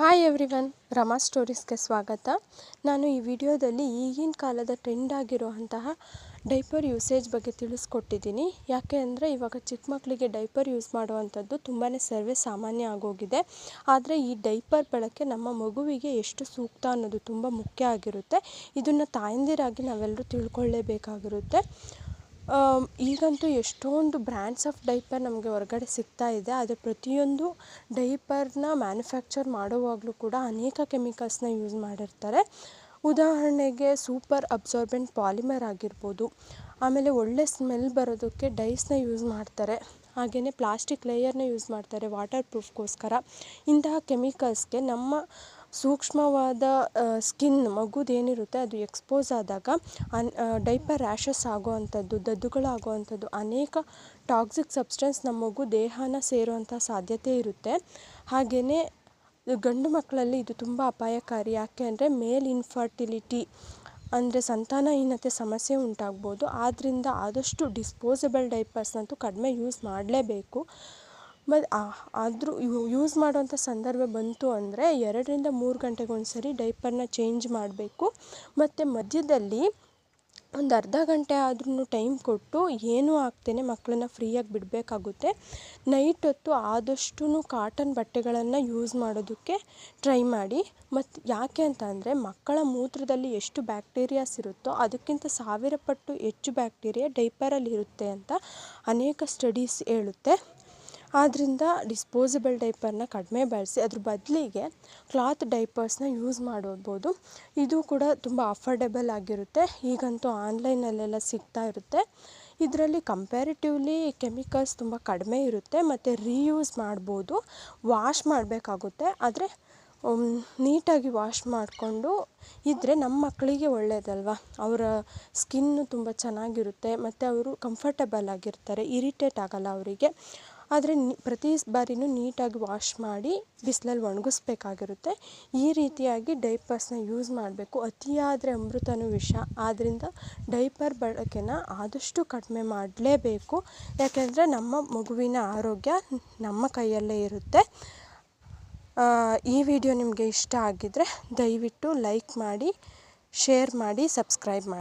Hi everyone Rama ಸ್ಟೋರೀಸ್ಗೆ ಸ್ವಾಗತ. ನಾನು ಈ ವಿಡಿಯೋದಲ್ಲಿ ಈಗಿನ ಕಾಲದ ಟ್ರೆಂಡ್ ಆಗಿರುವಂತಹ ಡೈಪರ್ ಯೂಸೇಜ್ ಬಗ್ಗೆ ತಿಳಿಸ್ಕೊಟ್ಟಿದ್ದೀನಿ. ಯಾಕೆ ಅಂದರೆ ಇವಾಗ ಚಿಕ್ಕ ಮಕ್ಕಳಿಗೆ ಡೈಪರ್ ಯೂಸ್ ಮಾಡುವಂಥದ್ದು ತುಂಬಾ ಸರ್ವೇ ಸಾಮಾನ್ಯ ಆಗೋಗಿದೆ. ಆದರೆ ಈ ಡೈಪರ್ ಬಳಕೆ ನಮ್ಮ ಮಗುವಿಗೆ ಎಷ್ಟು ಸೂಕ್ತ ಅನ್ನೋದು ತುಂಬ ಮುಖ್ಯ ಆಗಿರುತ್ತೆ. ಇದನ್ನು ತಾಯಂದಿರಾಗಿ ನಾವೆಲ್ಲರೂ ತಿಳ್ಕೊಳ್ಳೇಬೇಕಾಗಿರುತ್ತೆ. ಈಗಂತೂ ಎಷ್ಟೊಂದು ಬ್ರ್ಯಾಂಡ್ಸ್ ಆಫ್ ಡೈಪರ್ ನಮಗೆ ಹೊರಗಡೆ ಸಿಗ್ತಾ ಇದೆ. ಆದರೆ ಪ್ರತಿಯೊಂದು ಡೈಪರ್ನ ಮ್ಯಾನುಫ್ಯಾಕ್ಚರ್ ಮಾಡುವಾಗಲೂ ಕೂಡ ಅನೇಕ ಕೆಮಿಕಲ್ಸ್ನ ಯೂಸ್ ಮಾಡಿರ್ತಾರೆ. ಉದಾಹರಣೆಗೆ ಸೂಪರ್ ಅಬ್ಸಾರ್ಬೆಂಟ್ ಪಾಲಿಮರ್ ಆಗಿರ್ಬೋದು. ಆಮೇಲೆ ಒಳ್ಳೆ ಸ್ಮೆಲ್ ಬರೋದಕ್ಕೆ ಡೈಸ್ನ ಯೂಸ್ ಮಾಡ್ತಾರೆ. ಹಾಗೆಯೇ ಪ್ಲಾಸ್ಟಿಕ್ ಲೇಯರ್ನ ಯೂಸ್ ಮಾಡ್ತಾರೆ. ವಾಟರ್ ಪ್ರೂಫ್ಗೋಸ್ಕರ ಇಂತಹ ಕೆಮಿಕಲ್ಸ್ಗೆ ನಮ್ಮ ಸೂಕ್ಷ್ಮವಾದ ಸ್ಕಿನ್ ಮಗುದೇನಿರುತ್ತೆ ಅದು ಎಕ್ಸ್ಪೋಸ್ ಆದಾಗ ಅನ್ ಡೈಪರ್ ರ್ಯಾಷಸ್ ಆಗುವಂಥದ್ದು, ದದ್ದುಗಳಾಗುವಂಥದ್ದು, ಅನೇಕ ಟಾಕ್ಸಿಕ್ ಸಬ್ಸ್ಟೆನ್ಸ್ ನಮ್ಮ ಮಗು ದೇಹನ ಸೇರುವಂಥ ಸಾಧ್ಯತೆ ಇರುತ್ತೆ. ಹಾಗೆಯೇ ಗಂಡು ಮಕ್ಕಳಲ್ಲಿ ಇದು ತುಂಬ ಅಪಾಯಕಾರಿ. ಯಾಕೆ ಅಂದರೆ ಮೇಲ್ ಇನ್ಫರ್ಟಿಲಿಟಿ ಅಂದರೆ ಸಂತಾನಹೀನತೆ ಸಮಸ್ಯೆ ಉಂಟಾಗ್ಬೋದು. ಆದ್ದರಿಂದ ಆದಷ್ಟು ಡಿಸ್ಪೋಸಬಲ್ ಡೈಪರ್ಸ್ನಂತೂ ಕಡಿಮೆ ಯೂಸ್ ಮಾಡಲೇಬೇಕು. ಮತ್ತು ಆದರೂ ಯೂಸ್ ಮಾಡುವಂಥ ಸಂದರ್ಭ ಬಂತು ಅಂದರೆ ಎರಡರಿಂದ ಮೂರು ಗಂಟೆಗೆ ಒಂದ್ಸರಿ ಡೈಪರ್ನ ಚೇಂಜ್ ಮಾಡಬೇಕು. ಮತ್ತು ಮಧ್ಯದಲ್ಲಿ ಒಂದು ಅರ್ಧ ಗಂಟೆ ಆದ್ರೂ ಟೈಮ್ ಕೊಟ್ಟು ಏನೂ ಆಗ್ತೇನೆ ಮಕ್ಕಳನ್ನ ಫ್ರೀಯಾಗಿ ಬಿಡಬೇಕಾಗುತ್ತೆ. ನೈಟ್ ಹೊತ್ತು ಆದಷ್ಟು ಕಾಟನ್ ಬಟ್ಟೆಗಳನ್ನು ಯೂಸ್ ಮಾಡೋದಕ್ಕೆ ಟ್ರೈ ಮಾಡಿ. ಮತ್ತು ಯಾಕೆ ಅಂತ ಅಂದರೆ ಮಕ್ಕಳ ಮೂತ್ರದಲ್ಲಿ ಎಷ್ಟು ಬ್ಯಾಕ್ಟೀರಿಯಾಸ್ ಇರುತ್ತೋ ಅದಕ್ಕಿಂತ ಸಾವಿರ ಪಟ್ಟು ಹೆಚ್ಚು ಬ್ಯಾಕ್ಟೀರಿಯಾ ಡೈಪರಲ್ಲಿ ಇರುತ್ತೆ ಅಂತ ಅನೇಕ ಸ್ಟಡೀಸ್ ಹೇಳುತ್ತೆ. ಆದ್ದರಿಂದ ಡಿಸ್ಪೋಸಬಲ್ ಡೈಪರ್ನ ಕಡಿಮೆ ಬಳಸಿ, ಅದ್ರ ಬದಲಿಗೆ ಕ್ಲಾತ್ ಡೈಪರ್ಸ್ನ ಯೂಸ್ ಮಾಡ್ಬೋದು. ಇದು ಕೂಡ ತುಂಬ ಅಫರ್ಡೆಬಲ್ ಆಗಿರುತ್ತೆ. ಈಗಂತೂ ಆನ್ಲೈನಲ್ಲೆಲ್ಲ ಸಿಗ್ತಾ ಇರುತ್ತೆ. ಇದರಲ್ಲಿ ಕಂಪ್ಯಾರಿಟಿವ್ಲಿ ಕೆಮಿಕಲ್ಸ್ ತುಂಬ ಕಡಿಮೆ ಇರುತ್ತೆ. ಮತ್ತು ರೀಯೂಸ್ ಮಾಡ್ಬೋದು. ವಾಶ್ ಮಾಡಬೇಕಾಗುತ್ತೆ. ಆದರೆ ನೀಟಾಗಿ ವಾಶ್ ಮಾಡಿಕೊಂಡು ಇದ್ದರೆ ನಮ್ಮ ಮಕ್ಕಳಿಗೆ ಒಳ್ಳೆಯದಲ್ವಾ ಅವರ ಸ್ಕಿನ್ನು ತುಂಬ ಚೆನ್ನಾಗಿರುತ್ತೆ. ಮತ್ತು ಅವರು ಕಂಫರ್ಟಬಲ್ ಆಗಿರ್ತಾರೆ. ಇರಿಟೇಟ್ ಆಗೋಲ್ಲ ಅವರಿಗೆ. ಆದರೆ ನಿ ಪ್ರತಿ ಬಾರಿನೂ ನೀಟಾಗಿ ವಾಶ್ ಮಾಡಿ ಬಿಸಿಲಲ್ಲಿ ಒಣಗಿಸ್ಬೇಕಾಗಿರುತ್ತೆ. ಈ ರೀತಿಯಾಗಿ ಡೈಪರ್ಸ್ನ ಯೂಸ್ ಮಾಡಬೇಕು. ಅತಿಯಾದರೆ ಅಮೃತನೂ ವಿಷ. ಆದ್ದರಿಂದ ಡೈಪರ್ ಬಳಕೆನ ಆದಷ್ಟು ಕಡಿಮೆ ಮಾಡಲೇಬೇಕು. ಯಾಕೆಂದರೆ ನಮ್ಮ ಮಗುವಿನ ಆರೋಗ್ಯ ನಮ್ಮ ಕೈಯಲ್ಲೇ ಇರುತ್ತೆ. ಈ ವಿಡಿಯೋ ನಿಮಗೆ ಇಷ್ಟ ಆಗಿದ್ದರೆ ದಯವಿಟ್ಟು ಲೈಕ್ ಮಾಡಿ, ಶೇರ್ ಮಾಡಿ, ಸಬ್ಸ್ಕ್ರೈಬ್ ಮಾಡಿ.